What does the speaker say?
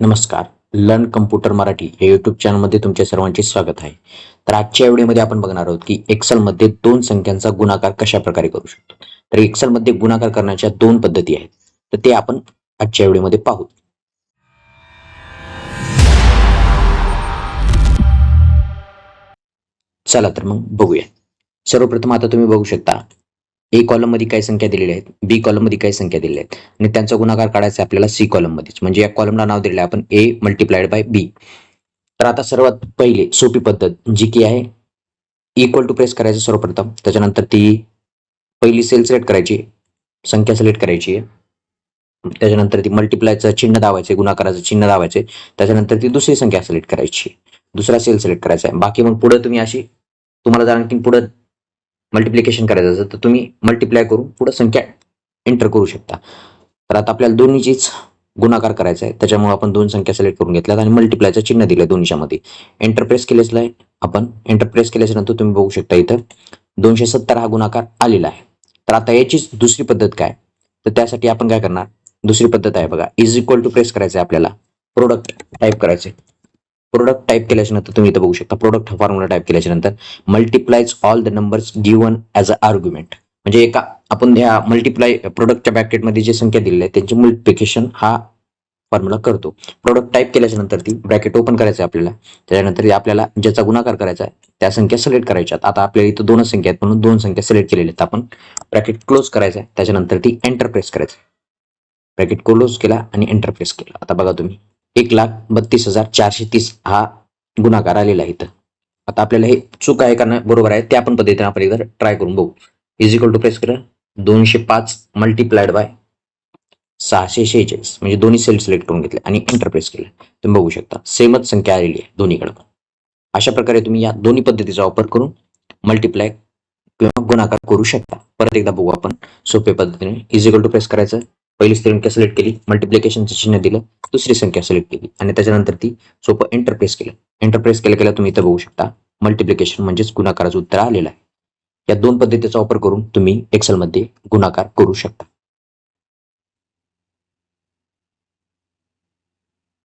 नमस्कार. Learn computer Marathi या YouTube चॅनलमध्ये तुमच्या सर्वांचे स्वागत आहे. तर आजच्या व्हिडिओमध्ये आपण बघणार आहोत की एक्सेलमध्ये दोन संख्यांचा गुणाकार कशा प्रकारे करू शकतो? तर एक्सेलमध्ये गुणाकार करण्याच्या दोन पद्धती आहेत. तर ते आपण आजच्या व्हिडिओमध्ये पाहू. चला तर मग बघूया. सर्वप्रथम आता तुम्ही बघू शकता ए कॉलममध्ये काही संख्या दिलेल्या आहेत बी कॉलममध्ये काही संख्या दिलेल्या आहेत. आणि त्यांचा गुणाकार काढायचा आहे आपल्याला सी कॉलम मध्येच. म्हणजे या कॉलमला नाव दिलेलं आहे आपण ए मल्टिप्लाइड बाय बी तर आता सर्वात पहिले सोपी पद्धत जी की आहे इक्वल टू प्रेस करायचं सर्वप्रथम. त्याच्यानंतर ती पहिली सेल सिलेक्ट करायची संख्या सिलेक्ट करायची आहे. त्याच्यानंतर ती मल्टिप्लायचं चिन्ह दावायचे गुणाकाराचं चिन्ह दावायचे त्याच्यानंतर ती दुसरी संख्या सिलेक्ट करायची दुसरा सेल सिलेक्ट करायचा आहे. बाकी मग पुढे तुम्ही अशी तुम्हाला जर आणखी पुढे मल्टिप्लिकेशन करायचं असेल तर तुम्ही मल्टिप्लाय करून पुढे संख्या एंटर करू शकता. तर आता आपल्याला दोन्हीचीच गुणाकार करायचा आहे त्याच्यामुळे आपण दोन संख्या सिलेक्ट करून घेतल्यात आणि मल्टिप्लायचं चिन्ह दिलं दोन्हीच्या मध्ये एंटरप्रेस केलेलं आहे आपण एंटरप्रेस केल्याच्यानंतर केल्याच्यानंतर तुम्ही बघू शकता इथं दोनशे सत्तर हा गुणाकार आलेला आहे. तर आता याचीच दुसरी पद्धत काय? तर त्यासाठी आपण काय करणार? दुसरी पद्धत आहे बघा इज इक्वल टू प्रेस करायचं आहे आपल्याला. प्रोडक्ट टाईप करायचे प्रोडक्ट टाईप केल्याच्यानंतर तुम्ही इथं बघू शकता. प्रोडक्ट फॉर्म्युला टाईप केल्याच्यानंतर multiplies all the numbers given as a argument म्हणजे एका आपण ह्या मल्टिप्लाय प्रोडक्टच्या ब्रॅकेटमध्ये जे संख्या दिलेली आहे त्यांची मल्टिप्लिकेशन हा फॉर्म्युला करतो. प्रोडक्ट टाईप केल्याच्यानंतर ती ब्रॅकेट ओपन करायचं आहे आपल्याला. त्याच्यानंतर आपल्याला ज्याचा गुणाकार करायचा आहे त्या संख्या सिलेक्ट करायच्यात आता आपल्याला इथं दोनच संख्या आहेत म्हणून दोन संख्या सिलेक्ट केलेल्या आहेत. आपण ब्रॅकेट क्लोज करायचं आहे त्याच्यानंतर ती एंटरप्रेस करायचं ब्रॅकेट क्लोज केला आणि एंटरप्रेस केला. आता बघा तुम्ही. एक लाख बत्तीस हजार चारशे तीस हा गुणाकार आलेला आहे इथं. आता आपल्याला हे चूक आहे का नाही बरोबर आहे त्या पण पद्धतीने आपण एकदा ट्राय करून बघू. इज इक्वल टू प्रेस करा. दोनशे पाच मल्टिप्लाइड बाय सहाशे शेहेचाळीस. म्हणजे दोन्ही सेल सिलेक्ट करून घेतले आणि इंटरप्रेस केले केलं. तुम्ही बघू शकता. सेमच संख्या आलेली आहे दोन्हीकडे पण. अशा प्रकारे तुम्ही या दोन्ही पद्धतीचा वापर करून मल्टिप्लाय किंवा गुणाकार करू शकता. परत एकदा बघू आपण सोप्या पद्धतीने. इज इक्वल टू प्रेस करायचं? पहिली संख्या सिलेक्ट केली मल्टिप्लिकेशनचं चिन्ह दिलं दुसरी संख्या सिलेक्ट केली आणि त्याच्यानंतर ती सोपं एंटरप्रेस केलं. एंटरप्रेस केल्या केल्या तुम्ही इथं बघू शकता. मल्टिप्लिकेशन म्हणजेच गुणाकाराचं उत्तर आलेलं आहे. या दोन पद्धतीचा वापर करून तुम्ही एक्सेलमध्ये गुणाकार करू शकता.